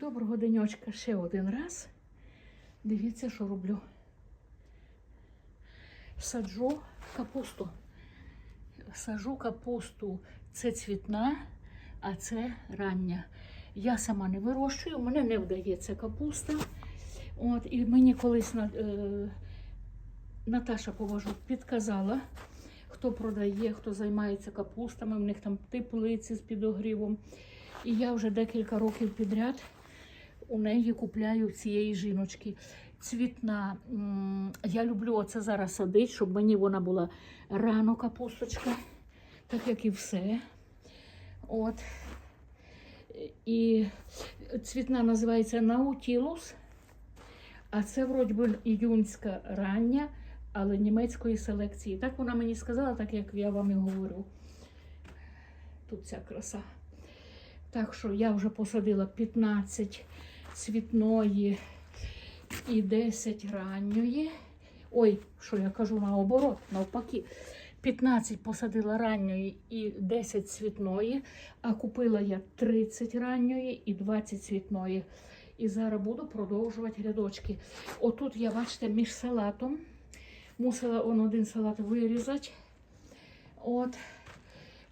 Доброго денечка ще один раз. Дивіться, що роблю. Саджу капусту. Саджу капусту. Це цвітна, а це рання. Я сама не вирощую, мене не вдається капуста. От, і мені колись е, Наташа поважу підказала, хто продає, хто займається капустами, в них там теплиці з підогрівом. І я вже декілька років підряд у неї купляю цієї жіночки. Цвітна. Я люблю оце зараз садити, щоб мені вона була рано капусточка, так як і все. От. І цвітна називається Наутілус, а це вроді би іюнська рання, але німецької селекції. Так вона мені сказала, так як я вам і говорю. Тут ця краса. Так що я вже посадила 15 цвітної і 10 ранньої. Ой, що я кажу наоборот, навпаки. 15 посадила ранньої і 10 цвітної, а купила я 30 ранньої і 20 цвітної. І зараз буду продовжувати рядочки. Отут я, бачите, між салатом. Мусила он один салат вирізати. От.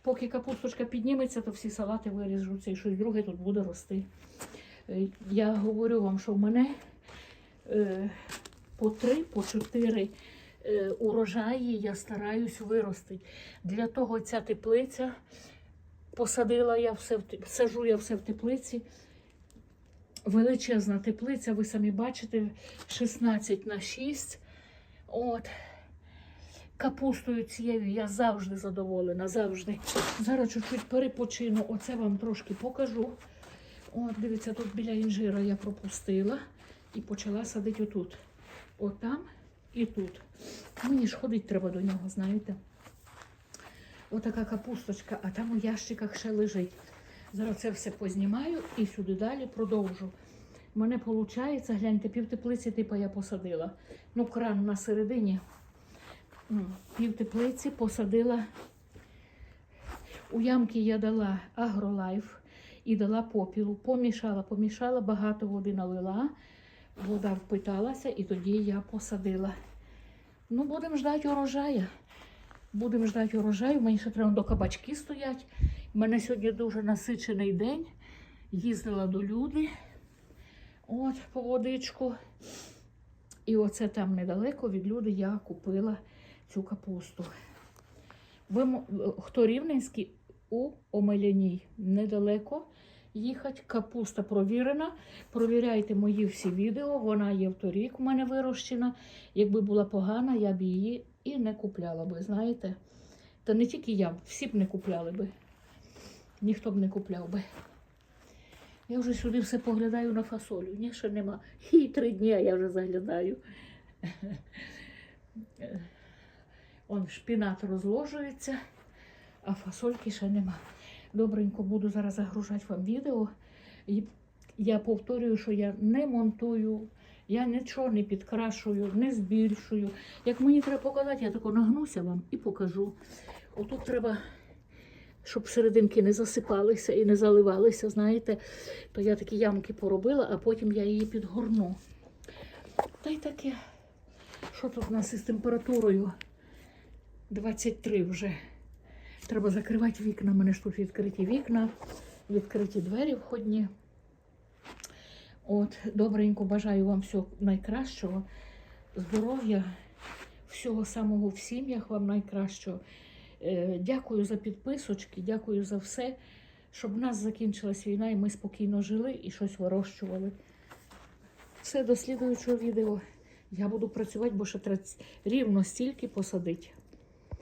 Поки капусточка підніметься, то всі салати виріжуться і щось друге тут буде рости. Я говорю вам, що в мене е, по три, по чотири е, урожаї я стараюсь виростити. Для того ця теплиця посадила я все в сажу я все в теплиці. Величезна теплиця, ви самі бачите, 16 на 6. От. Капустою цією я завжди задоволена, завжди. Зараз чуть-чуть перепочину, оце вам трошки покажу. От, дивіться, тут біля інжира я пропустила і почала садити отут. Отам і тут. Мені ж ходити треба до нього, знаєте. Отака капусточка, а там у ящиках ще лежить. Зараз це все познімаю і сюди далі продовжу. У мене виходить, гляньте, пів теплиці типу я посадила. Ну, кран на середині. Пів теплиці посадила. У ямки я дала агролайф і дала попілу. Помішала, помішала, багато води налила, вода впиталася і тоді я посадила. Ну, будемо ждати урожаю. Будемо ждати урожаю. Мені ще треба до кабачки стоять. У мене сьогодні дуже насичений день. Їздила до люди. От, по водичку. І оце там недалеко від люди я купила цю капусту. Ви, хто рівненський у Омеляній, недалеко їхати. Капуста провірена. Провіряйте мої всі відео. Вона є в торік у мене вирощена. Якби була погана, я б її і не купляла би, знаєте. Та не тільки я, всі б не купляли би. Ніхто б не купляв би. Я вже сюди все поглядаю на фасолю. Ні, ще нема. І три дні я вже заглядаю. Он шпінат розложується, а фасольки ще нема. Добренько буду зараз загружати вам відео. І я повторюю, що я не монтую, я нічого не підкрашую, не збільшую. Як мені треба показати, я тако нагнуся вам і покажу. Отут треба, щоб серединки не засипалися і не заливалися, знаєте, то я такі ямки поробила, а потім я її підгорну. Та й таке. Що тут у нас із температурою? 23 вже. Треба закривати вікна. У мене ж тут відкриті вікна, відкриті двері входні. От, добренько бажаю вам всього найкращого, здоров'я, всього самого в сім'ях вам найкращого. Е, Дякую за підписочки, дякую за все, щоб в нас закінчилась війна і ми спокійно жили і щось вирощували. Все, до слідуючого відео. Я буду працювати, бо ще треба рівно стільки посадити.